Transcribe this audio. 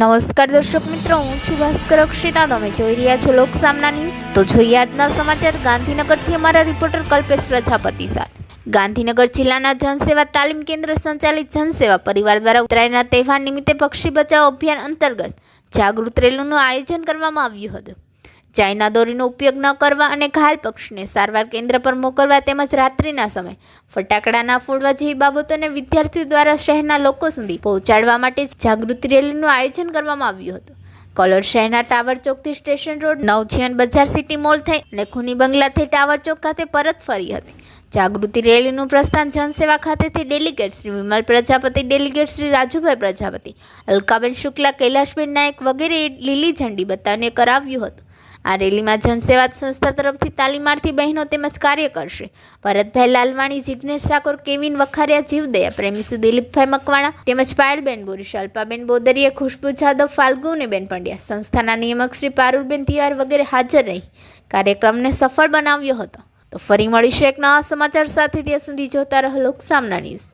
નમસ્કાર દર્શક મિત્રો, હું છું ભાસ્કર અક્ષિતા. તમે જોઈ રહ્યા છો લોકસામના ન્યૂઝ. તો જોઈએ આજના સમાચાર. ગાંધીનગરથી અમારા રિપોર્ટર કલ્પેશ પ્રજાપતિ સાથે. ગાંધીનગર જિલ્લાના જનસેવા તાલીમ કેન્દ્ર સંચાલિત જનસેવા પરિવાર દ્વારા ઉત્તરાયણના તહેવાર નિમિત્તે પક્ષી બચાવ અભિયાન અંતર્ગત જાગૃત રેલીનું આયોજન કરવામાં આવ્યું હતું. ચાઇના દોરીનો ઉપયોગ ન કરવા અને ઘાયલ પક્ષને સારવાર કેન્દ્ર પર મોકલવા તેમજ રાત્રિના સમય ફટાકડાના ફોડવા જેવી બાબતોને વિદ્યાર્થીઓ દ્વારા શહેરના લોકો સુધી પહોંચાડવા માટે જાગૃતિ રેલીનું આયોજન કરવામાં આવ્યું હતું. કોલોર શહેરના ટાવર ચોકથી સ્ટેશન રોડ નવજીવન બજાર સિટી મોલ થઈ અને ખૂની બંગલા થઈ ટાવર ચોક ખાતે પરત ફરી હતી. જાગૃતિ રેલીનું પ્રસ્થાન જનસેવા ખાતેથી ડેલિગેટ શ્રી વિમલ પ્રજાપતિ, ડેલિગેટ શ્રી રાજુભાઈ પ્રજાપતિ, અલકાબેન શુક્લા, કૈલાશબેન નાયક વગેરે લીલી ઝંડી બતાવીને કરાવ્યું હતું. આ રેલીમાં જનસેવા સંસ્થા તરફથી તાલીમાર્થી બહેનો તેમજ કાર્ય કરશે ભરતભાઈ લાલવાણી જિજ્ઞેશ ઠાકોર, કેવિન વખારિયા, જીવદયા પ્રેમીસુ દિલીપભાઈ મકવાણા તેમજ પાયલબેન બોરીશ અલ્પાબેન બોદરીએ ખુશ્બુ જાદવ, ફાલ્ગુનીબેન પંડ્યા સંસ્થાના નિયામક શ્રી પારુલબેન તિવાર વગેરે હાજર રહી. કાર્યક્રમને સફળ બનાવ્યો હતો. તો ફરી મળીશું એક નવા સમાચાર સાથે, ત્યાં સુધી જોતા રહો લોકસામના ન્યૂઝ.